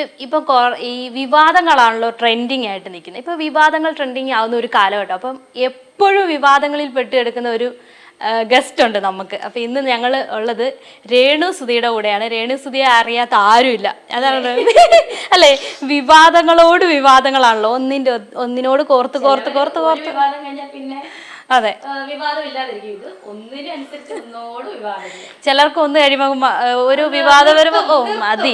ഇപ്പൊ കൊ- ഈ വിവാദങ്ങളാണല്ലോ ട്രെൻഡിങ് ആയിട്ട് നിൽക്കുന്നത് ഇപ്പൊ വിവാദങ്ങൾ ട്രെൻഡിങ് ആവുന്ന ഒരു കാലഘട്ടം. അപ്പം എപ്പോഴും വിവാദങ്ങളിൽ പെട്ടുകിടക്കുന്ന ഒരു ഗസ്റ്റ് ഉണ്ട് നമുക്ക്. അപ്പൊ ഇന്ന് ഞങ്ങൾ ഉള്ളത് രേണു സുധിയുടെ കൂടെയാണ്. രേണു സുധിയെ അറിയാത്ത ആരുമില്ല. അതാണ് അല്ലേ? വിവാദങ്ങളോട് വിവാദങ്ങളാണല്ലോ. ഒന്നിന്റെ ഒന്നിനോട് കോർത്ത് കോർത്ത് കോർത്ത് കോർത്ത്. പിന്നെ അതെ. ഇത് ഒന്നോട് ചിലർക്ക് ഒന്ന് കഴിയുമ്പോൾ ഒരു വിവാദം വരുമ്പോ ഓ മതി.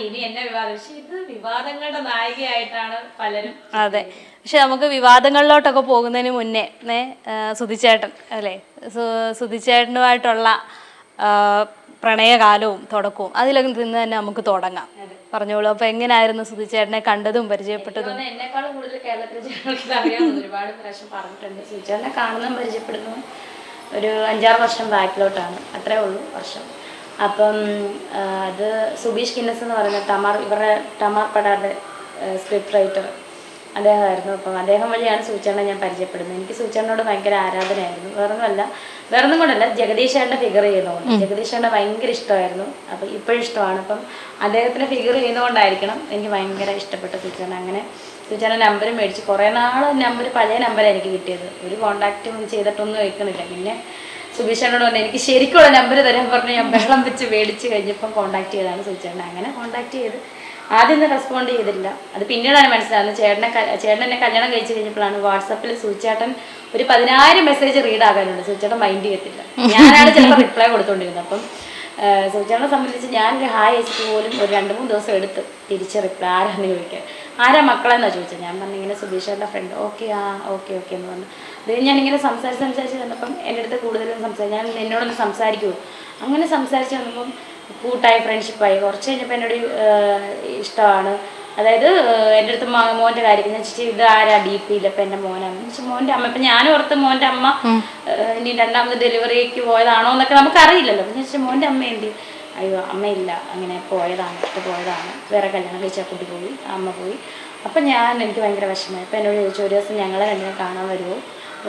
ഇനി എന്നെ വിവാദം. പക്ഷെ ഇത് വിവാദങ്ങളുടെ നായികയായിട്ടാണ് പലരും അതെ. പക്ഷെ നമുക്ക് വിവാദങ്ങളിലോട്ടൊക്കെ പോകുന്നതിന് മുന്നേ ഏ, സുധിച്ചേട്ടൻ അല്ലേ? സുധിച്ചേട്ടനുമായിട്ടുള്ള പ്രണയകാലവും തുടക്കവും അതിലൊക്കെ നിന്ന് തന്നെ നമുക്ക് തുടങ്ങാം. പറഞ്ഞോളൂ. അപ്പൊ എങ്ങനെയായിരുന്നു സുധി ചേട്ടനെ കണ്ടതും പരിചയപ്പെട്ടതും? എന്നെക്കാളും കൂടുതൽ കേരളത്തിലെ ജനങ്ങൾക്ക് അറിയാവുന്ന ഒരുപാട് പ്രാവശ്യം പറഞ്ഞിട്ടുണ്ട്. സുധി ചേട്ടനെ കാണുന്നതും പരിചയപ്പെടുന്നു ഒരു അഞ്ചാറ് വർഷം ബാക്കിലോട്ടാണ്. അത്രേ ഉള്ളൂ വർഷം. അപ്പം അത് സുബീഷ് കിന്നസ് എന്ന് പറയുന്ന ടമാർ ഇവരുടെ ടമാർ പടാറിന്റെ സ്ക്രിപ്റ്റ് റൈറ്റർ അദ്ദേഹമായിരുന്നു. അപ്പം അദ്ദേഹം വഴിയാണ് സൂചനെ ഞാൻ പരിചയപ്പെടുന്നത്. എനിക്ക് സൂചനോട് ഭയങ്കര ആരാധനയായിരുന്നു. വേറൊന്നുമല്ല വേറൊന്നും കൊണ്ടല്ല ജഗദീഷ് ചേട്ടന്റെ ഫിഗർ ചെയ്യുന്നതുകൊണ്ട്. ജഗദീഷ് ചേട്ടനെ ഭയങ്കര ഇഷ്ടമായിരുന്നു. അപ്പം ഇപ്പോഴും ഇഷ്ടമാണ്. അപ്പം അദ്ദേഹത്തിന് ഫിഗർ ചെയ്യുന്നതുകൊണ്ടായിരിക്കണം എനിക്ക് ഭയങ്കര ഇഷ്ടപ്പെട്ട സൂചന. അങ്ങനെ സൂചന നമ്പർ മേടിച്ച് കുറേ നാൾ നമ്പർ പഴയ നമ്പറാണ് എനിക്ക് കിട്ടിയത്. ഒരു കോണ്ടാക്റ്റും ചെയ്തിട്ടൊന്നും വയ്ക്കുന്നില്ല പിന്നെ സുബീഷേട്ടനോട് പറഞ്ഞു എനിക്ക് ശരിക്കുള്ള നമ്പർ തരാൻ പറഞ്ഞു. ഞാൻ ബഹളം വെച്ച് മേടിച്ച് കഴിഞ്ഞപ്പം കോണ്ടാക്ട് ചെയ്താണ് സൂചന. അങ്ങനെ കോണ്ടാക്ട് ചെയ്ത് ആദ്യം റെസ്പോണ്ട് ചെയ്തില്ല. അത് പിന്നീടാണ് മനസ്സിലാകുന്നത് ചേട്ടനെ ചേട്ടൻ എന്നെ കല്യാണം കഴിച്ച് കഴിഞ്ഞപ്പോഴാണ് വാട്സപ്പിൽ സൂചേട്ടൻ ഒരു പതിനായിരം മെസ്സേജ് റീഡ് ആകാനുണ്ട്. സൂചേട്ടൻ മൈൻഡ് ചെയ്യത്തില്ല. ഞാനാണ് ചിലപ്പോൾ റിപ്ലൈ കൊടുത്തോണ്ടിരുന്നത്. അപ്പം സൂചേട്ടനെ സംബന്ധിച്ച് ഞാനൊരു ഹായ് അയച്ചിട്ട് പോലും ഒരു രണ്ട് മൂന്ന് ദിവസം എടുത്ത് തിരിച്ച് റിപ്ലൈ ആരാന്ന് ചോദിക്കുക ആരാ മക്കളെന്നാണ് ചോദിച്ചത് ഞാൻ പറഞ്ഞു ഇങ്ങനെ സുബീഷേട്ടന്റെ ഫ്രണ്ട് ഓക്കെ ആ ഓക്കെ ഓക്കെ എന്ന് പറഞ്ഞു. അത് ഞാനിങ്ങനെ സംസാരിച്ച് സംസാരിച്ച് വന്നപ്പം എന്റെ അടുത്ത് കൂടുതലും സംസാരിച്ചു ഞാൻ എന്നോടൊന്ന് സംസാരിക്കുമോ അങ്ങനെ സംസാരിച്ച് വന്നപ്പം കൂട്ടായി ഫ്രണ്ട്ഷിപ്പായി കുറച്ച് കഴിഞ്ഞപ്പോൾ എന്നോട് ഇഷ്ടമാണ്. അതായത് എന്റെ അടുത്ത് മോന്റെ കാര്യം വെച്ചിട്ട് ഇത് ആരാ ഡി പിയിൽ ഇല്ലപ്പോൾ എന്റെ മോനാണ് വെച്ചാൽ മോന്റെ അമ്മ. ഇപ്പം ഞാൻ ഓർത്ത് മോന്റെ അമ്മ ഇനി രണ്ടാമത് ഡെലിവറിക്ക് പോയതാണോ എന്നൊക്കെ നമുക്ക് അറിയില്ലല്ലോ. അപ്പം വെച്ചാൽ മോന്റെ അമ്മ എന്ത്? അയ്യോ അമ്മയില്ല. അങ്ങനെ പോയതാണ് ഇട്ട് പോയതാണ്. വേറെ കല്യാണം കഴിച്ച കുട്ടി പോയി അമ്മ പോയി. അപ്പം ഞാൻ എനിക്ക് ഭയങ്കര വിഷമമായി. അപ്പം എന്നോട് ചോദിച്ചു ഒരു ദിവസം ഞങ്ങളെ രണ്ടിനെ കാണാൻ വരുമോ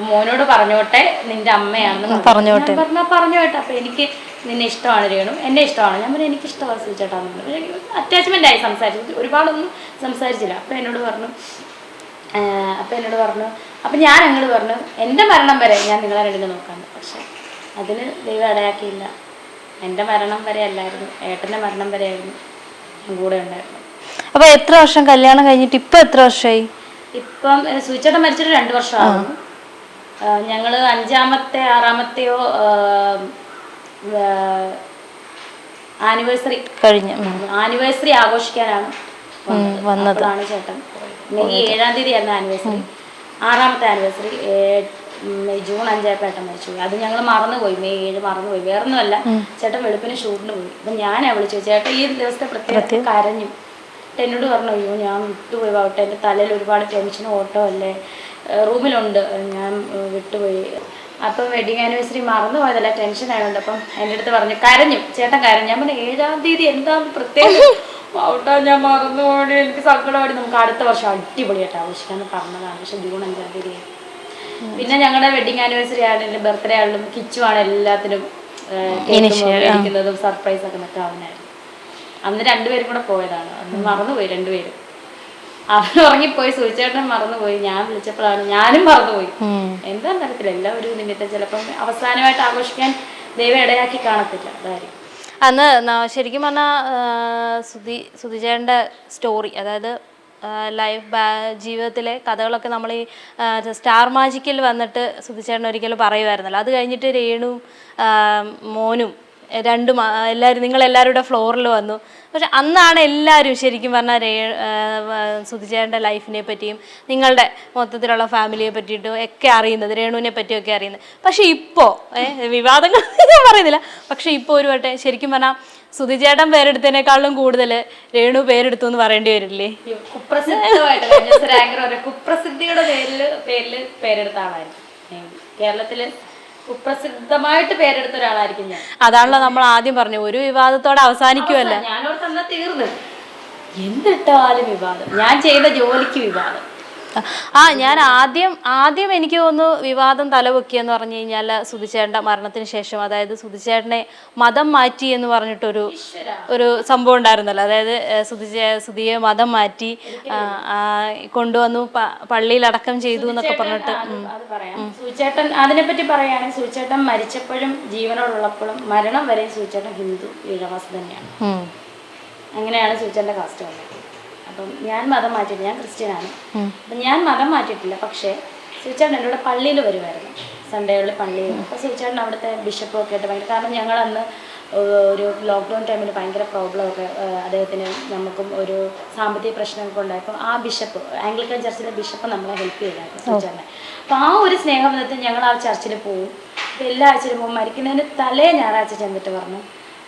മോനോട് പറഞ്ഞോട്ടെ നിന്റെ അമ്മയാണെന്ന് പറഞ്ഞോട്ടെ. പറഞ്ഞാൽ പറഞ്ഞോട്ടെ അപ്പം എനിക്ക് നിന്നെ ഇഷ്ടമാണ് രേണു. എന്നെ ഇഷ്ടമാണ്. ഞാൻ പറഞ്ഞു എനിക്ക് ഇഷ്ടമാണ് സൂചേട്ടാന്ന് പറഞ്ഞു. അറ്റാച്ച്മെന്റ് ആയി സംസാരിച്ചു. ഒരുപാടൊന്നും സംസാരിച്ചില്ല. അപ്പം എന്നോട് പറഞ്ഞു അപ്പൊ എന്നോട് പറഞ്ഞു അപ്പം ഞാൻ അങ്ങോട്ട് പറഞ്ഞു എന്റെ മരണം വരെ ഞാൻ നിങ്ങളെ രണ്ടിനെ നോക്കാമെന്ന് പക്ഷെ അതിന് ദൈവം ഇടയാക്കിയില്ല. എന്റെ മരണം വരെ അല്ലായിരുന്നു. ഏട്ടന്റെ മരണം വരെ ആയിരുന്നു. ഞാൻ കൂടെ ഉണ്ടായിരുന്നു. അപ്പൊ എത്ര വർഷം കല്യാണം കഴിഞ്ഞിട്ട് ഇപ്പൊ എത്ര വർഷമായി? ഇപ്പം സുചേട്ടൻ മരിച്ചിട്ട് രണ്ട് വർഷമാകുന്നു. ഞങ്ങൾ അഞ്ചാമത്തെ ആറാമത്തെയോ ആനിവേഴ്സറി കഴിഞ്ഞ ആനിവേഴ്സറി ആഘോഷിക്കാനാണ് വന്നത്. ആണ് ചേട്ടൻ മെയ് ഏഴാം തീയതി ആയിരുന്നു ആനിവേഴ്സറി. ആറാമത്തെ ആനിവേഴ്സറി. ജൂൺ അഞ്ചായപ്പോൾ ഏട്ടൻ മരിച്ചു പോയി. അത് ഞങ്ങൾ മറന്നുപോയി. മെയ് ഏഴ് മറന്നുപോയി. വേറെ വേറൊന്നുമല്ല ചേട്ടൻ വെളുപ്പിന് ഷൂട്ടിന് പോയി. അപ്പം ഞാനാ വിളിച്ചു ചേട്ടൻ ഈ ദിവസത്തെ പ്രത്യേക കരഞ്ഞു. എന്നോട് പറഞ്ഞു അയ്യോ ഞാൻ വിട്ടുപോയി. ആവട്ടെ എന്റെ തലയിൽ ഒരുപാട് ടെൻഷനും ഓട്ടോ അല്ലേ? റൂമിലുണ്ട്. ഞാൻ വിട്ടുപോയി. അപ്പം വെഡിങ് ആനിവേഴ്സറി മറന്നു പോയതല്ല ടെൻഷൻ ആയതുകൊണ്ട് അപ്പം എന്റെ അടുത്ത് പറഞ്ഞു കരഞ്ഞു ചേട്ടൻ കരഞ്ഞു. ഞാൻ പറഞ്ഞു ഏഴാം തീയതി എന്താന്ന് പ്രത്യേകം? ഔട്ടാ ഞാൻ മറന്നു പോയി. എനിക്ക് സങ്കടമായി നമുക്ക് അടുത്ത വർഷം അടിപൊളിയായിട്ട് ആഘോഷിക്കാന്ന് പറഞ്ഞതാണ്. പക്ഷെ ജൂൺ അഞ്ചാം തീയതി. പിന്നെ ഞങ്ങളുടെ വെഡിങ് ആനിവേഴ്സറി ആണെങ്കിലും ബർത്ത്ഡേ ആണെങ്കിലും കിച്ചു ആണ് എല്ലാത്തിനും സർപ്രൈസ് ഒക്കെ നിൽക്കാവുന്നതായിരുന്നു അന്ന് രണ്ടുപേരും കൂടെ പോയതാണ്. അന്ന് മറന്നുപോയി രണ്ടുപേരും. അവൻ ഉറങ്ങിപ്പോയി സൂചിച്ചേട്ടൻ മറന്നുപോയി. ഞാൻ വിളിച്ചപ്പോഴാണ് ഞാനും മറന്നുപോയി. എന്താണെന്ന് അറിയത്തില്ല എല്ലാവരും ഒരു നിമിത്തം ചിലപ്പം അവസാനമായിട്ട് ആഘോഷിക്കാൻ ദൈവം ഇടയാക്കി കാണത്തില്ല. അതായിരിക്കും. അന്ന് ശരിക്കും പറഞ്ഞാൽ സുധി സുധിചേട്ടന്റെ സ്റ്റോറി അതായത് ലൈഫ് ജീവിതത്തിലെ കഥകളൊക്കെ നമ്മൾ ഈ സ്റ്റാർ മാജിക്കിൽ വന്നിട്ട് സുധിചേട്ടൻ ഒരിക്കലും പറയുമായിരുന്നല്ലോ. അത് കഴിഞ്ഞിട്ട് രേണു മോനും രണ്ടും എല്ലാവരും നിങ്ങളെല്ലാവരുടെ ഫ്ലോറിൽ വന്നു. പക്ഷെ അന്നാണ് എല്ലാവരും ശരിക്കും പറഞ്ഞാൽ രേ സുധിചേട്ടന്റെ ലൈഫിനെ പറ്റിയും നിങ്ങളുടെ മൊത്തത്തിലുള്ള ഫാമിലിയെ പറ്റിയിട്ടും ഒക്കെ അറിയുന്നത് രേണുവിനെ പറ്റിയൊക്കെ അറിയുന്നത്. പക്ഷേ ഇപ്പോൾ വിവാദങ്ങൾ പറയുന്നില്ല. പക്ഷേ ഇപ്പോൾ ഒരു വട്ടെ ശരിക്കും പറഞ്ഞാൽ സുധിചേട്ടൻ പേരെടുത്തതിനേക്കാളും കൂടുതൽ രേണു പേരെടുത്തു എന്ന് പറയേണ്ടി വരില്ലേ? കുപ്രസിദ്ധമായിട്ട് കുപ്രസിദ്ധിയുടെ പേരിൽ പേരിൽ പേരെടുത്ത കേരളത്തിൽ കുപ്രസിദ്ധമായിട്ട് പേരെടുത്ത ഒരാളായിരിക്കും ഞാൻ. അതാണല്ലോ നമ്മൾ ആദ്യം പറഞ്ഞു ഒരു വിവാദത്തോടെ അവസാനിക്കുമല്ലോ ഞാനോട് തന്നെ തീർന്ന്. എന്തിട്ടാലും വിവാദം. ഞാൻ ചെയ്ത ജോലിക്ക് വിവാദം. ആ ഞാൻ ആദ്യം ആദ്യം എനിക്ക് തോന്നുന്നു വിവാദം തലപൊക്കിയെന്ന് പറഞ്ഞു കഴിഞ്ഞാൽ സുധിച്ചേട്ടന്റെ മരണത്തിന് ശേഷം അതായത് സുധിച്ചേട്ടനെ മതം മാറ്റി എന്ന് പറഞ്ഞിട്ടൊരു ഒരു സംഭവം ഉണ്ടായിരുന്നല്ലോ. അതായത് സുധിചേ സുധിയെ മതം മാറ്റി കൊണ്ടുവന്നു പള്ളിയിലടക്കം പള്ളിയിൽ അടക്കം ചെയ്തു എന്നൊക്കെ പറഞ്ഞിട്ട് സുചേട്ടൻ അതിനെപ്പറ്റി പറയുകയാണെങ്കിൽ സുചേട്ടൻ മരിച്ചപ്പോഴും ജീവനോടുള്ളപ്പോഴും മരണം വരെ സുചേട്ടൻ ഹിന്ദു ഈഴവാസി തന്നെയാണ്. അങ്ങനെയാണ് സൂചേട്ടന്റെ കാസ്റ്റ് വന്നത്. അപ്പം ഞാൻ മതം മാറ്റിയിട്ട് ഞാൻ ക്രിസ്ത്യനാണ്. അപ്പം ഞാൻ മതം മാറ്റിയിട്ടില്ല. പക്ഷേ സൂചേട്ടൻ എന്റെ കൂടെ പള്ളിയിൽ വരുമായിരുന്നു സൺഡേകളിൽ പള്ളിയിൽ. അപ്പോൾ സൂചേട്ടൻ അവിടുത്തെ ബിഷപ്പും ഒക്കെ ആയിട്ട് ഭയങ്കര കാരണം ഞങ്ങൾ അന്ന് ഒരു ലോക്ക്ഡൗൺ ടൈമിൽ ഭയങ്കര പ്രോബ്ലം ഒക്കെ അദ്ദേഹത്തിന് നമുക്കും ഒരു സാമ്പത്തിക പ്രശ്നമൊക്കെ ഉണ്ടായപ്പോൾ ആ ബിഷപ്പ് ആംഗ്ലിക്കൻ ചർച്ചിലെ ബിഷപ്പ് നമ്മളെ ഹെൽപ്പ് ചെയ്തായിരുന്നു സൂചേട്ടനെ അപ്പോൾ ആ ഒരു സ്നേഹബന്ധത്തിൽ ഞങ്ങൾ ആ ചർച്ചിൽ പോവും. അപ്പോൾ എല്ലാ ആഴ്ചയിലും പോകും മരിക്കുന്നതിന് തലേ ഞായറാഴ്ച ചെന്നിട്ട് പറഞ്ഞു.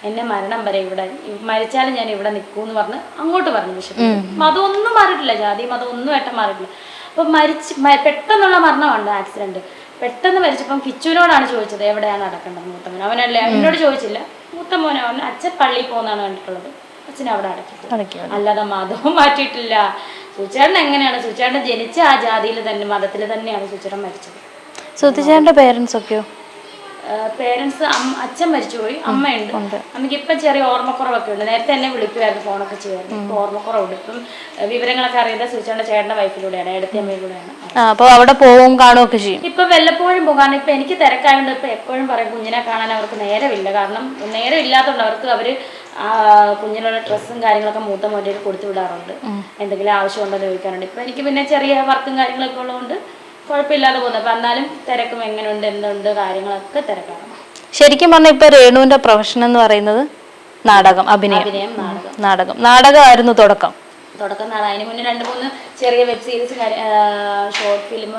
എന്നെ മരണം വരെ ഇവിടെ മരിച്ചാലും ഞാൻ ഇവിടെ നിൽക്കൂ എന്ന് പറഞ്ഞ് അങ്ങോട്ട് പറഞ്ഞു ബിഷപ്പ് മതമൊന്നും മാറിയിട്ടില്ല ജാതി മതം ഒന്നും ഏട്ടം മാറിയിട്ടില്ല. അപ്പൊ മരിച്ച് പെട്ടെന്നുള്ള മരണമുണ്ട് ആക്സിഡന്റ്. പെട്ടെന്ന് മരിച്ചപ്പം കിച്ചുവിനോടാണ് ചോദിച്ചത് എവിടെയാണ് അടക്കേണ്ടത് മൂത്തമ്മൻ അവനല്ലേ എന്നോട് ചോദിച്ചില്ല. മൂത്തമോനെ അവൻ അച്ഛൻ പള്ളിയിൽ പോകുന്നതാണ് കണ്ടിട്ടുള്ളത്. അച്ഛൻ അവിടെ അടക്കിട്ടു അടക്കി അല്ലാതെ മതവും മാറ്റിയിട്ടില്ല. സുചേട്ടൻ എങ്ങനെയാണ്? സുചേട്ടൻ ജനിച്ച ആ ജാതിയിൽ തന്നെ മതത്തിൽ തന്നെയാണ് സുചേട്ടൻ മരിച്ചത്. സുധിച്ചേട്ടന്റെ പേരൻസ് ഒക്കെയോ? പേരൻസ് അച്ഛൻ മരിച്ചുപോയി അമ്മയുണ്ട്. അമ്മയ്ക്ക് ഇപ്പം ചെറിയ ഓർമ്മക്കുറവൊക്കെ ഉണ്ട്. നേരത്തെ എന്നെ വിളിക്കുമായിരുന്നു ഫോണൊക്കെ ചെയ്യുമായിരുന്നു ഇപ്പൊ ഓർമ്മക്കുറവുണ്ട്. ഇപ്പം വിവരങ്ങളൊക്കെ അറിയുന്നത് സുചേട്ടന്റെ ചേട്ടന്റെ വൈഫിലൂടെയാണ് എടുത്ത അമ്മയിലൂടെയാണ്. ഇപ്പൊ അപ്പോൾ അവിടെ പോവും കാണുകയൊക്കെ ചെയ്യും. ഇപ്പം വല്ലപ്പോഴും പോകും കാരണം ഇപ്പം എനിക്ക് തിരക്കായതുകൊണ്ട് ഇപ്പൊ എപ്പോഴും പറയും കുഞ്ഞിനെ കാണാൻ അവർക്ക് നേരമില്ല. കാരണം നേരം ഇല്ലാത്തതുകൊണ്ട് അവർക്ക് അവർ കുഞ്ഞിനുള്ള ഡ്രസ്സും കാര്യങ്ങളൊക്കെ മൂത്ത മോന്റെ കൊടുത്തു വിടാറുണ്ട്. എന്തെങ്കിലും ആവശ്യമുണ്ടോ എന്ന് ചോദിക്കാറുണ്ട്. ഇപ്പൊ എനിക്ക് പിന്നെ ചെറിയ വർക്കും കാര്യങ്ങളൊക്കെ ഉള്ളതുകൊണ്ട് കുഴപ്പമില്ലാതെ പോകുന്നത് അപ്പം എന്നാലും തിരക്കും എങ്ങനെയുണ്ട് എന്തുണ്ട് കാര്യങ്ങളൊക്കെ തിരക്കാണ്. ശരിക്കും പറഞ്ഞാൽ ഇപ്പൊ രേണുവിന്റെ പ്രൊഫഷൻ എന്ന് പറയുന്നത് നാടകം അഭിനയം. നാടകം. നാടകം. നാടകമായിരുന്നു തുടക്കം. തുടക്കം നാടകം. അതിന് മുന്നേ രണ്ട് മൂന്ന് ചെറിയ web series short film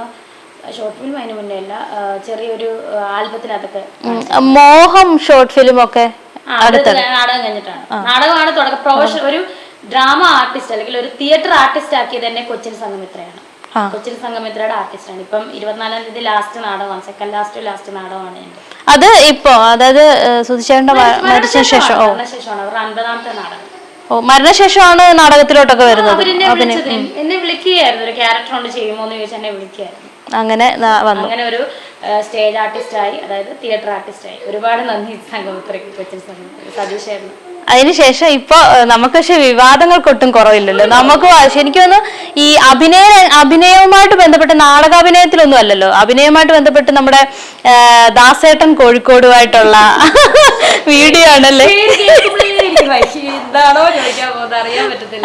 short film അതിന് മുന്നേ അല്ല ചെറിയൊരു ആൽബത്തിനകത്തൊക്കെ മോഹം ഷോർട്ട് ഫിലിം ഒക്കെ നാടകം കഴിഞ്ഞിട്ടാണ്. നാടകമാണ് തുടക്കം. പ്രൊഫഷൻ ഒരു ഡ്രാമ ആർട്ടിസ്റ്റ് അല്ലെങ്കിൽ ഒരു തിയേറ്റർ ആർട്ടിസ്റ്റ് ആക്കിയത് തന്നെ കൊച്ചിൻ സംഗമിത്രയാണ്. കൊച്ചിൻ സംഗമിത്രയുടെ ആർട്ടിസ്റ്റാണ്. ഇപ്പം ഇരുപത്തിനാലാം തീയതി ലാസ്റ്റ് നാടകമാണ്. സെക്കൻഡ് ലാസ്റ്റ് ലാസ്റ്റ് നാടകമാണ് എന്റെ. അത് ഇപ്പോ അതായത് സുധിശേഖരന്റെ മരിച്ച ശേഷം ഓ. ശേഷമാണ് അവരുടെ അൻപതാമത്തെ നാടകം. ഓ മരണശേഷമാണ് നാടകത്തിലോട്ടൊക്കെ വരുന്നത്. എന്നെ വിളിക്കുകയായിരുന്നു. ഒരു ക്യാരക്ടർ കൊണ്ട് ചെയ്യുമോ എന്ന് ചോദിച്ചാൽ എന്നെ വിളിക്കുകയായിരുന്നു. അങ്ങനെ വന്നു. അങ്ങനെ ഒരു സ്റ്റേജ് ആർട്ടിസ്റ്റായി അതായത് തിയേറ്റർ ആർട്ടിസ്റ്റായി ഒരുപാട് നന്ദി സംഗമിത്രയ്ക്ക് കൊച്ചിൻ സംഗമിത്ര സതീഷായിരുന്നു അതിനുശേഷം ഇപ്പൊ നമുക്ക് പക്ഷെ വിവാദങ്ങൾക്കൊട്ടും കുറവില്ലല്ലോ. നമുക്ക് എനിക്ക് ശരിക്കും ഒന്ന് ഈ അഭിനയ അഭിനയവുമായിട്ട് ബന്ധപ്പെട്ട് നാടകാഭിനയത്തിലൊന്നും അല്ലല്ലോ. അഭിനയവുമായിട്ട് ബന്ധപ്പെട്ട് നമ്മുടെ ദാസേട്ടൻ കോഴിക്കോടുമായിട്ടുള്ള വീഡിയോ ആണല്ലേ?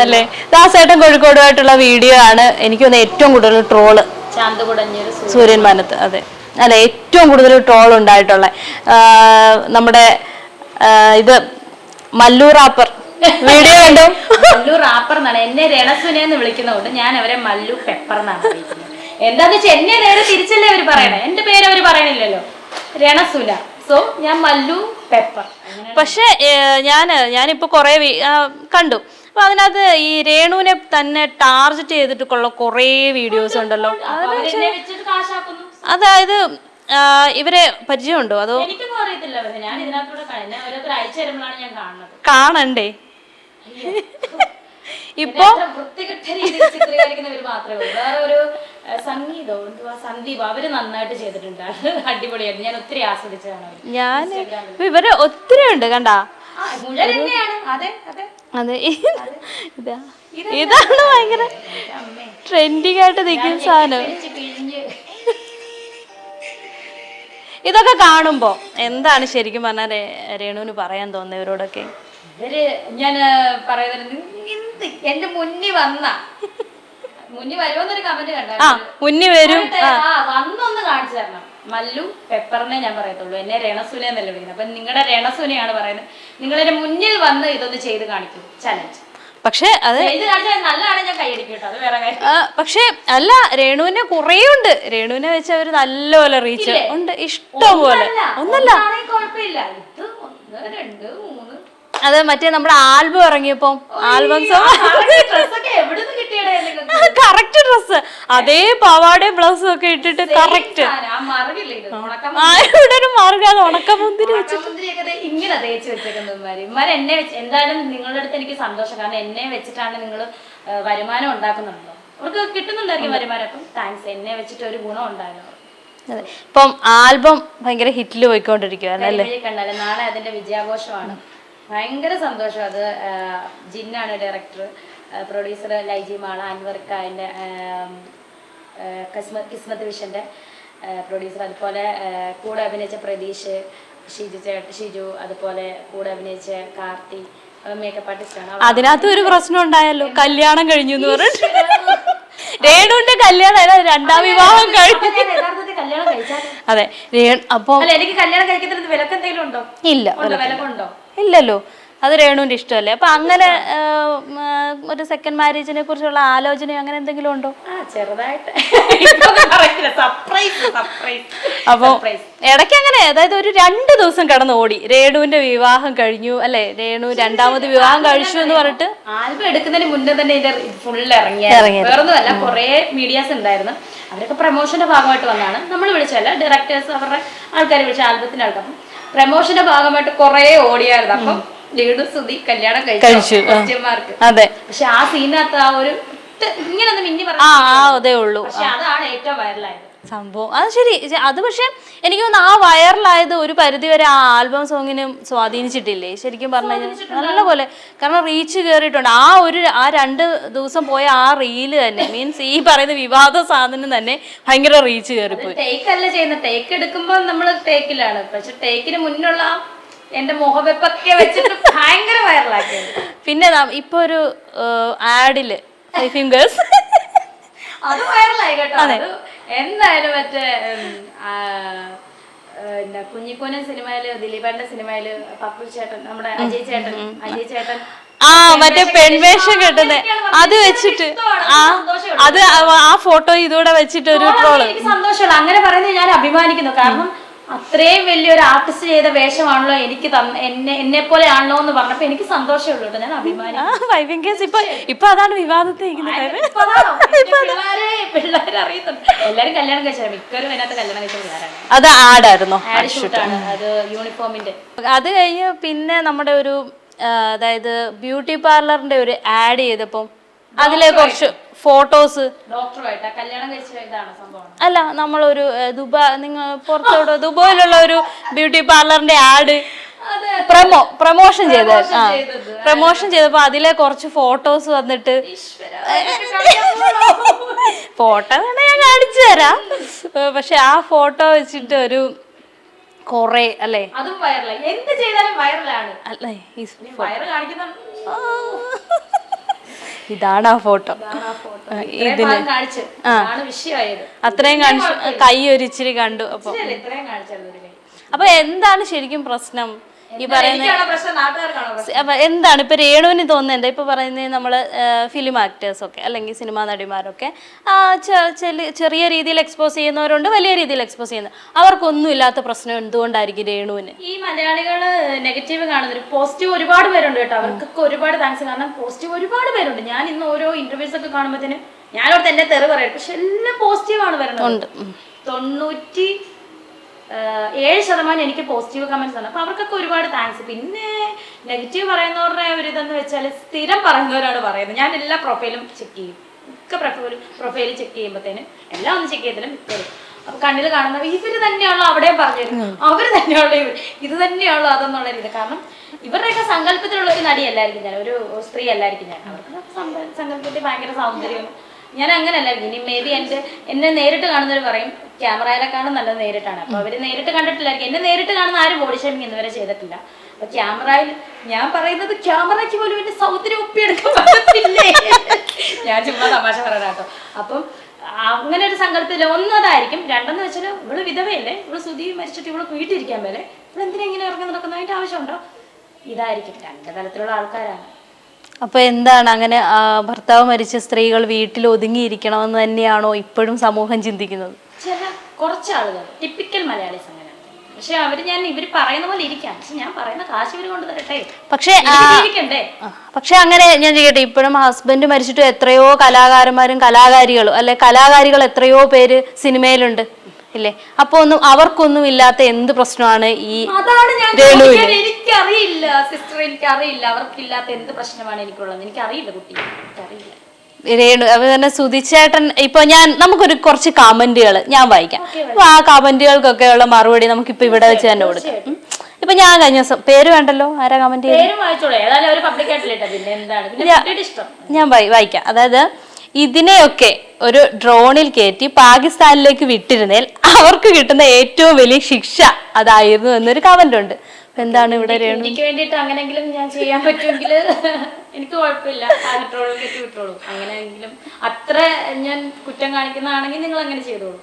അല്ലേ? ദാസേട്ടൻ കോഴിക്കോടുമായിട്ടുള്ള വീഡിയോ ആണ് എനിക്ക് തോന്നുന്നത് ഏറ്റവും കൂടുതൽ ട്രോൾ. സൂര്യൻ മാനത്ത് അതെ. അല്ല ഏറ്റവും കൂടുതൽ ട്രോൾ ഉണ്ടായിട്ടുള്ള നമ്മുടെ ഇത് മല്ലു റാപ്പർ. വീഡിയോ കണ്ടു? മല്ലു റാപ്പർ എന്നാണ്. എന്നെ രണസുനെ എന്ന് വിളിക്കുന്നതുകൊണ്ട് ഞാൻ അവരെ മല്ലു പെപ്പർ എന്നാണ് വിളിക്കുന്നത്. എന്താന്ന് വെച്ചാൽ എന്നെ നേരെ തിരിച്ചല്ലേ അവർ പറയണേ? എന്റെ പേര് അവർ പറയണില്ലല്ലോ. രണസുന സോ ഞാൻ മല്ലു പെപ്പർ. പക്ഷെ ഞാൻ ഞാനിപ്പോ കൊറേ കണ്ടു. അപ്പൊ അതിനകത്ത് ഈ രേണുവിനെ തന്നെ ടാർഗറ്റ് ചെയ്തിട്ടുള്ള കുറേ വീഡിയോസ് ഉണ്ടല്ലോ. അതായത് ഇവരെ പരിചയമുണ്ടോ? അതോ എനിക്കൊന്നും അറിയത്തില്ല പക്ഷെ ഞാൻ ഇതിനകത്തൂടെ കഴിഞ്ഞ ഓരോരുത്തർ അയച്ചു തരുമ്പോഴാണ് ഞാൻ കാണുന്നത്. കാണണ്ടേ? ഇപ്പൊ എന്നെ അത്ര വൃത്തികെട്ട രീതിയിൽ ചിത്രീകരിക്കുന്നവർ മാത്രമേ ഉള്ളൂ. വേറെ ഒരു ആ, സംഗീതോ എന്തുവാ? സന്ദീപ് അവർ നന്നായിട്ട് ചെയ്തിട്ടുണ്ട്. അത് അടിപൊളിയായിരുന്നു. ഞാൻ ഒത്തിരി ആസ്വദിച്ചതാണ് അവർ. ഞാൻ ഇവർ ഒത്തിരി ഉണ്ട് കണ്ടാ? ആ, അതെ അതെ. അതെ. ഇതാ. ഇതാണ് ഭയങ്കര ട്രെൻഡിങ് ആയിട്ട് നിൽക്കുന്ന സാധനം. പിഴിഞ്ഞ് ഇതൊക്കെ കാണുമ്പോ എന്താണ് ശരിക്കും പറഞ്ഞാൽ രേണുവിന് പറയാൻ തോന്നുന്നത് ഇവരോടൊക്കെ? ഇവർ ഞാൻ പറയുന്നത് എന്റെ മുന്നിൽ വന്ന. മുന്നിൽ വരുമെന്നൊരു കമന്റ് ആ കണ്ടായിരുന്നു മുന്നിൽ വരും വന്നൊന്ന് കാണിച്ചു തരണം. മല്ലു പെപ്പറിനെ ഞാൻ പറയത്തുള്ളൂ. എന്നെ രണസുനെ എന്നല്ല വിളിക്കുന്നത്. അപ്പൊ നിങ്ങളുടെ രണസുനെയാണ് പറയുന്നത്. നിങ്ങളെന്റെ മുന്നിൽ വന്ന് ഇതൊന്ന് ചെയ്ത് കാണിക്കും. ചലഞ്ച് പക്ഷെ അത് പക്ഷെ അല്ല രേണുവിനെ കുറേ ഉണ്ട് രേണുവിനെ വെച്ച് അവർ നല്ലപോലെ റീച്ച് ഉണ്ട്. ഇഷ്ടം പോലെ. ഒന്നല്ല അത് മറ്റേ നമ്മുടെ ആൽബം ഇറങ്ങിയപ്പോ ആൽബം കറക്റ്റ് ഡ്രസ് അതേ പാവാടയും ബ്ലൗസും ഒക്കെ ഇട്ടിട്ട് കറക്റ്റ്. ഇവിടെ ഒരു മാർഗം ഉണക്കമുന്തിരി ഇങ്ങനെ തേച്ച് വെച്ചേക്കുന്നത് എന്നെ വെച്ച് എന്തായാലും നിങ്ങളുടെ അടുത്ത് എനിക്ക് സന്തോഷം. കാരണം എന്നെ വെച്ചിട്ടാണ് നിങ്ങൾ വരുമാനം ഉണ്ടാക്കുന്നുണ്ടോ? അവർക്ക് കിട്ടുന്നുണ്ടായിരിക്കും വരുമാനം. അപ്പം താങ്ക്സ് എന്നെ വെച്ചിട്ട് ഒരു ഗുണം ഉണ്ടായിരുന്നു അതെ. ഇപ്പം ആൽബം ഭയങ്കര ഹിറ്റിൽ പോയിക്കൊണ്ടിരിക്കുകയാണ് അല്ലേ? നാളെ അതിന്റെ വിജയാഘോഷമാണ്. ഭയങ്കര സന്തോഷം അത് ജിന്നാണ് ഡയറക്ടർ പ്രൊഡ്യൂസർ ലൈജി മാള അൻവർക്ക കസ്മ കിസ്മത്ത് വിഷന്റെ പ്രൊഡ്യൂസർ അതുപോലെ കൂടെ അഭിനയിച്ച പ്രതീഷ് ഷിജു ചേട്ട ഷിജു അതുപോലെ കൂടെ അഭിനയിച്ച കാർത്തി മേക്കപ്പ് ആർട്ടിസ്റ്റാണ് അതിനകത്ത് ഒരു പ്രശ്നം ഉണ്ടായല്ലോ കല്യാണം കഴിഞ്ഞു എന്ന് പറഞ്ഞു രേണുവിന്റെ കല്യാണം രണ്ടാം വിവാഹം കഴിഞ്ഞു. അതെ അപ്പൊ എനിക്ക് കല്യാണം കഴിക്കുന്നതിന് വിലക്ക് എന്തെങ്കിലും ഉണ്ടോ ഇല്ല വിലക്കുണ്ടോ? ഇല്ലല്ലോ. അത് രേണുവിന്റെ ഇഷ്ടമല്ലേ? അപ്പൊ അങ്ങനെ ഒരു സെക്കൻഡ് മാരേജിനെ കുറിച്ചുള്ള ആലോചന അങ്ങനെ എന്തെങ്കിലും ഉണ്ടോ? ചെറുതായിട്ട്. അപ്പൊ ഇടയ്ക്ക് അങ്ങനെ അതായത് ഒരു രണ്ട് ദിവസം കടന്നു ഓടി. രേണുവിന്റെ വിവാഹം കഴിഞ്ഞു അല്ലെ? രേണു രണ്ടാമത് വിവാഹം കഴിച്ചു എന്ന് പറഞ്ഞിട്ട്? ആൽബം എടുക്കുന്നതിന് മുന്നേ തന്നെ ഇതിന്റെ ഫുൾ ഇറങ്ങി വേറൊന്നുമല്ല കുറെ മീഡിയാസ് ഉണ്ടായിരുന്നു. അവരൊക്കെ പ്രൊമോഷന്റെ ഭാഗമായിട്ട് വന്നാണ് നമ്മൾ വിളിച്ചല്ല ഡയറക്ടേഴ്സ് അവരുടെ ആൾക്കാർ വിളിച്ച ആൽബത്തിന്റെ ആൾക്കാർ. പ്രൊമോഷന്റെ ഭാഗമായിട്ട് കുറെ ഓടിയായിരുന്നു. അപ്പം ലീഡു സുധി കല്യാണം കഴിച്ചു, ക്വസ്റ്റ്യന്മാർക്ക് അതെ. പക്ഷെ ആ സീനകത്ത് ആ ഒരു ഇങ്ങനെ ഒന്ന് മിന്നി പറഞ്ഞു ആ അതേ ഉള്ളൂ. പക്ഷെ അതാണ് ഏറ്റവും വൈറലായത് സംഭവം. അത് ശരി. അത് പക്ഷെ എനിക്ക് തോന്നുന്നു ആ വൈറലായത് ഒരു പരിധി വരെ ആ ആൽബം സോങ്ങിനും സ്വാധീനിച്ചിട്ടില്ലേ? ശരിക്കും പറഞ്ഞു നല്ല പോലെ കാരണം റീച്ച് കയറിയിട്ടുണ്ട് ആ ഒരു ആ രണ്ട് ദിവസം പോയ ആ റീൽ തന്നെ മീൻസ് ഈ പറയുന്ന വിവാദ സാധനം തന്നെ ഭയങ്കര റീച്ച് കയറിപ്പോയി ടേക്ക് അല്ല ചെയ്യുന്നത് ടേക്ക് എടുക്കുമ്പോൾ നമ്മൾ ടേക്കിലാണ് പക്ഷെ ടേക്കിന് മുന്നുള്ള എന്റെ മുഖവെപ്പൊക്കെ വെച്ചിട്ട് ഭയങ്കര വൈറലാക്കി പിന്നെ ഇപ്പൊ ഒരു ആഡിൽ ഫിംഗേഴ്സ്. അത് വൈറലായി കേട്ടോ. അത് എന്തായാലും മറ്റേ എന്താ കുഞ്ഞിക്കോനൻ സിനിമയിൽ ദിലീപന്റെ സിനിമയിൽ പപ്പു ചേട്ടൻ നമ്മുടെ അജയ് ചേട്ടൻ അജയ് ചേട്ടൻ. ആ മറ്റേ പെൺവേഷം കെട്ടുന്നത് അത് വെച്ചിട്ട് ആ അത് ആ- ഫോട്ടോ ഇതൂടെ വെച്ചിട്ട് ഒരു ട്രോൾ. സന്തോഷമുള്ള അങ്ങനെ പറയുന്നത് ഞാൻ അഭിമാനിക്കുന്നു. കാരണം അത്രയും വലിയൊരു ആർട്ടിസ്റ്റ് ചെയ്ത വേഷമാണല്ലോ എനിക്ക് എന്നെ എന്നെ പോലെ ആണല്ലോ എന്ന് പറഞ്ഞപ്പോ എനിക്ക് സന്തോഷമേ ഉള്ളൂ കേട്ടോ. ഞാൻ ഫിംഗേഴ്സ് ഇപ്പൊ ഇപ്പൊ അതാണ് വിവാദത്തിൽ അറിയുന്നുണ്ട് എല്ലാരും കല്യാണം കഴിച്ചാൽ മിക്കവരും അതിനകത്ത് കല്യാണം കഴിച്ച പിള്ളേരാണ്. അത് ആഡായിരുന്നോ ആഡ് ഷൂട്ടാണ് അത് യൂണിഫോമിന്റെ അത് കഴിഞ്ഞ് പിന്നെ നമ്മുടെ ഒരു അതായത് ബ്യൂട്ടി പാർലറിന്റെ ഒരു ആഡ് ചെയ്തപ്പം അതിലെ കുറച്ച് ഫോട്ടോസ്. അല്ല നമ്മളൊരു ദുബായ് നിങ്ങൾ പുറത്തോട്ട് ദുബായിലുള്ള ഒരു ബ്യൂട്ടി പാർലറിന്റെ ആഡ്. പ്രമോ പ്രമോഷൻ ചെയ്ത. പ്രമോഷൻ ചെയ്തപ്പോ അതിലെ കുറച്ച് ഫോട്ടോസ് വന്നിട്ട്? ഫോട്ടോ വേണേ ഞാൻ കാണിച്ചു തരാം. പക്ഷെ ആ ഫോട്ടോ വെച്ചിട്ട് ഒരു കൊറേ അല്ലേ? അതും വൈറലായി എന്ത് ചെയ്താലും വൈറലാണ് അല്ലേ വയറ് കാണിക്കുന്ന ഇതാണ് ആ ഫോട്ടോ. ഇതിന് ആ അത്രയും കാണിച്ചു കൈ ഒരിച്ചിരി കണ്ടു അപ്പൊ. അപ്പൊ എന്താണ് ശരിക്കും പ്രശ്നം? ഈ പറയുന്ന എന്താണ് ഇപ്പൊ രേണുവിന് തോന്നുന്നത് എന്താ ഇപ്പൊ പറയുന്നത് നമ്മൾ ഫിലിം ആക്ടേഴ്സ് ഒക്കെ അല്ലെങ്കിൽ സിനിമാ നടിമാരൊക്കെ ചെറിയ രീതിയിൽ എക്സ്പോസ് ചെയ്യുന്നവരുണ്ട് വലിയ രീതിയിൽ എക്സ്പോസ് ചെയ്യുന്ന അവർക്കൊന്നും ഇല്ലാത്ത പ്രശ്നം എന്തുകൊണ്ടായിരിക്കും രേണുവിന്? ഈ മലയാളികൾ നെഗറ്റീവ് കാണുന്നൊരു പോസിറ്റീവ് ഒരുപാട് പേരുണ്ട് കേട്ടോ. അവർക്കൊക്കെ ഒരുപാട് താങ്ക്സ് കാരണം പോസിറ്റീവ് ഒരുപാട് പേരുണ്ട്. ഞാൻ ഇന്ന് ഓരോ ഇന്റർവ്യൂസ് ഒക്കെ കാണുമ്പോഴത്തേന് ഞാനോട് എന്നെ തെറി പറയാം. പക്ഷെ എല്ലാം പോസിറ്റീവ് ആണ് വരുന്നത്. തൊണ്ണൂറ്റി ഏഴ് ശതമാനം എനിക്ക് പോസിറ്റീവ് കമൻസ് ആണ്. അപ്പൊ അവർക്കൊക്കെ ഒരുപാട് താങ്ക്സ് പിന്നെ നെഗറ്റീവ് പറയുന്നവരുടെ ഒരു ഇതെന്ന് വെച്ചാൽ സ്ഥിരം പറയുന്നവരാണ് പറയുന്നത്. ഞാൻ എല്ലാ പ്രൊഫൈലും ചെക്ക് ചെയ്യും. മിക്ക പ്രൊഫൈൽ പ്രൊഫൈൽ ചെക്ക് ചെയ്യുമ്പോഴത്തേനും എല്ലാം ഒന്ന് ചെക്ക് ചെയ്തില്ല മിക്കവരും. അപ്പൊ കണ്ണിൽ കാണുന്ന ഇവർ തന്നെയാണല്ലോ അവിടെയും പറഞ്ഞു അവർ തന്നെയാണല്ലോ ഇവർ ഇത് തന്നെയാണല്ലോ അതെന്നുള്ള രീതി കാരണം ഇവരുടെയൊക്കെ സങ്കല്പത്തിലുള്ള ഒരു നടി അല്ലായിരിക്കും ഞാൻ. ഒരു സ്ത്രീ അല്ലായിരിക്കും ഞാൻ അവർക്ക് സങ്കല്പത്തിൽ ഭയങ്കര സൗന്ദര്യം. ഞാൻ അങ്ങനെയല്ല ഇനി മേ ബി എന്റെ എന്നെ നേരിട്ട് കാണുന്നവർ പറയും ക്യാമറയിലെക്കാളും നല്ലത് നേരിട്ടാണ്. അപ്പൊ അവർ നേരിട്ട് കണ്ടിട്ടില്ലായിരിക്കും എന്നെ നേരിട്ട് കാണുന്ന ആരും ബോഡി ഷേമിങ് ഇന്നുവരെ ചെയ്തിട്ടില്ല. അപ്പൊ ക്യാമറയിൽ ഞാൻ പറയുന്നത് ക്യാമറയ്ക്ക് പോലും എന്റെ സൗന്ദര്യം ഒപ്പിയെടുക്കാൻ ഞാൻ ചുമ്മാ തമാശ പറയാം കേട്ടോ അപ്പം അങ്ങനെ ഒരു സങ്കല്പത്തില്ല ഒന്നതായിരിക്കും. രണ്ടെന്ന് വെച്ചാൽ ഇവൾ വിധവയല്ലേ. ഇവൾ സുതി മരിച്ചിട്ട് ഇവൾ വീട്ടിരിക്കാൻ വരെ. എന്തിനാ ഇങ്ങനെ ഇറങ്ങി നടക്കുന്നതിന്റെ ആവശ്യമുണ്ടോ? ഇതായിരിക്കും. രണ്ട് തലത്തിലുള്ള ആൾക്കാരാണ്. അപ്പൊ എന്താണ് അങ്ങനെ ഭർത്താവ് മരിച്ച സ്ത്രീകൾ വീട്ടിൽ ഒതുങ്ങിയിരിക്കണമെന്ന് തന്നെയാണോ ഇപ്പോഴും സമൂഹം ചിന്തിക്കുന്നത്? ചില കുറച്ച് ആളുകൾ ടിപ്പിക്കൽ മലയാളി പക്ഷെ അവർ ഞാൻ ഇവർ പറയുന്ന പോലെ ഇരിക്കാം. പക്ഷെ ഞാൻ പറയുന്ന കാശ് ഇവർ കൊണ്ട് തരട്ടെ? പക്ഷേ പക്ഷെ അങ്ങനെ ഞാൻ ചെയ്യട്ടെ ഇപ്പോഴും ഹസ്ബൻഡ് മരിച്ചിട്ട് എത്രയോ കലാകാരന്മാരും കലാകാരികളും അല്ലെ കലാകാരികൾ എത്രയോ പേര് സിനിമയിലുണ്ട്. ഇല്ലേ? അപ്പൊ ഒന്നും അവർക്കൊന്നും ഇല്ലാത്ത എന്ത് പ്രശ്നമാണ് ഈ രേണുവിന്. എനിക്കറിയില്ല സിസ്റ്റർ എനിക്കറിയില്ല. അവർക്കില്ലാത്ത എന്ത് പ്രശ്നമാണ് എനിക്കുള്ളത്? എനിക്കറിയില്ല കുട്ടി. എനിക്കറിയില്ല. രേണു അതുപോലെ തന്നെ സുധിച്ചേട്ടൻ ഇപ്പൊ ഞാൻ നമുക്കൊരു കുറച്ച് കമന്റുകൾ ഞാൻ വായിക്കാം. അപ്പൊ ആ കമന്റുകൾക്കൊക്കെ ഉള്ള മറുപടി നമുക്ക് ഇപ്പൊ ഇവിടെ വെച്ച് തന്നെ കൊടുക്കാം. ഇപ്പൊ ഞാൻ കഴിഞ്ഞ ദിവസം പേര് വേണ്ടല്ലോ? ആരാ കമന്റ് ഞാൻ വായി- വായിക്കാം. അതായത് ഇതിനെയൊക്കെ ഒരു ഡ്രോണിൽ കയറ്റി പാകിസ്ഥാനിലേക്ക് വിട്ടിരുന്നേൽ അവർക്ക് കിട്ടുന്ന ഏറ്റവും വലിയ ശിക്ഷ അതായിരുന്നു എന്നൊരു കമന്റ് ഉണ്ട്. എന്താണ് ഇവിടെ എനിക്ക് വേണ്ടിയിട്ട് അങ്ങനെങ്കിലും ഞാൻ ചെയ്യാൻ പറ്റുമെങ്കിൽ എനിക്ക് കുഴപ്പമില്ല. വിട്ടോളൂ. അങ്ങനെയെങ്കിലും അത്ര ഞാൻ കുറ്റം കാണിക്കുന്നതാണെങ്കിൽ നിങ്ങൾ അങ്ങനെ ചെയ്തോളൂ.